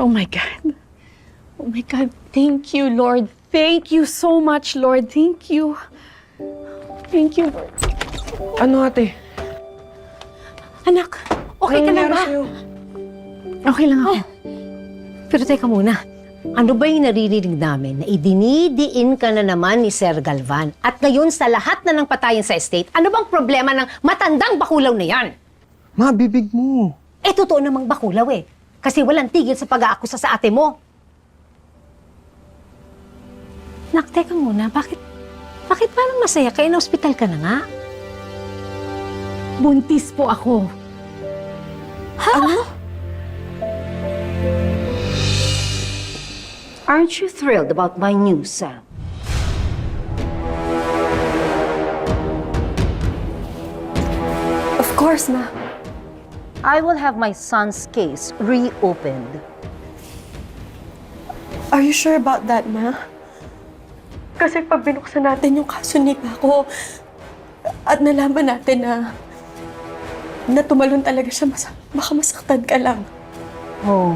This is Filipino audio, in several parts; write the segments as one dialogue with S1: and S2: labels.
S1: Oh my God. Oh my God. Thank you, Lord. Thank you so much, Lord. Thank you. Thank you, Lord.
S2: Ano ate?
S1: Anak, okay ka
S2: nangyari
S1: ba?
S2: sa'yo?
S1: Okay lang ako.
S3: Pero teka muna, ano ba yung naririnig namin na idinidiin ka na naman ni Sir Galvan? At ngayon sa lahat na ng patayin sa estate, ano bang problema ng matandang bakulaw na yan?
S2: Ma, bibig mo.
S3: Eh, totoo namang bakulaw eh. Kasi walang tigil sa pag-aakusa sa ate mo. Nak, teka muna, bakit, bakit parang masaya ka? In hospital ka na nga.
S1: Buntis po ako.
S4: Aren't you thrilled about my news, Sam?
S5: Of course, ma.
S4: I will have my son's case reopened.
S5: Are you sure about that, ma? Kasi pag binuksan natin yung kaso ni Paco at nalaman natin na na tumalon talaga siya, mas, baka masaktan ka lang.
S4: Oh,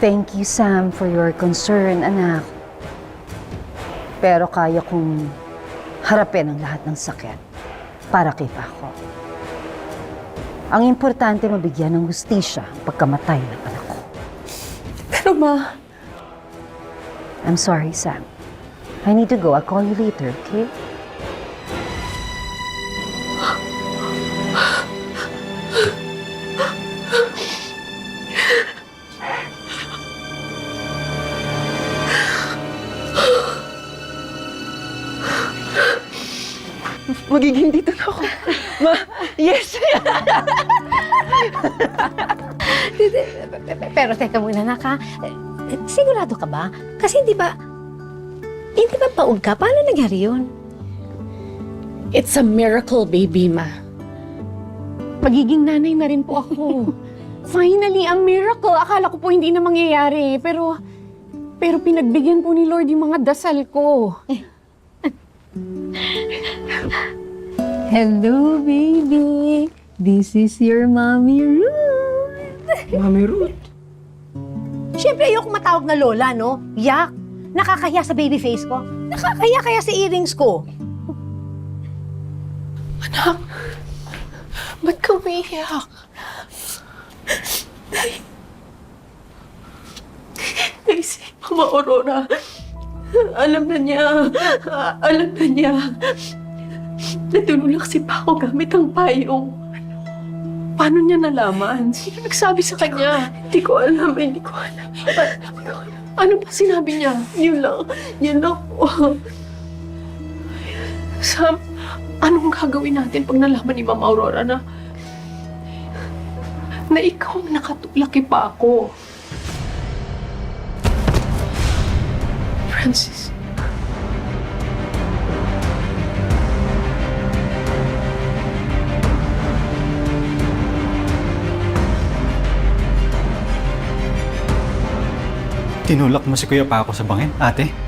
S4: thank you, Sam, for your concern, anak. Pero kaya kong harapin ang lahat ng sakit para kay Paco. Ang importante mabigyan ng hustisya ang pagkamatay ng anak ko.
S5: Pero ma,
S4: I'm sorry, Sam. I need to go. I'll call you later, okay?
S2: Magiging dito na ako. Ma, yes!
S3: Pero teka muna, nak ha? Eh, Sigurado ka ba? Kasi hindi ba, hindi ba paug ka? Paano nangyari yun?
S1: It's a miracle, baby, ma. Magiging nanay na rin po ako. Finally, ang miracle. Akala ko po hindi na mangyayari. Pero, pero pinagbigyan po ni Lord yung mga dasal ko.
S3: Hello, baby. This is your mommy Ruth.
S2: Mami Ruth.
S3: Siyempre, ayoko matawag na lola, no? Yak! Nakakahiya sa baby face ko. Nakakahiya kaya sa earrings ko.
S5: anak, ba't ka umiiyak? Ay, si Mama Aurora, alam na niya, alam na niya. Natululak si Paco gamit ang payong. Paano niya nalaman? Sino nagsabi sa kanya? Hindi ko alam, hindi ko alam. Ano ba sinabi niya? Yun lang, yun lang po. Sam, anong gagawin natin pag nalaman ni Mama Aurora na na ikaw ang nakatulak kay Paco? Francis.
S6: Tinulak mo si Kuya Paco sa bangin, ate?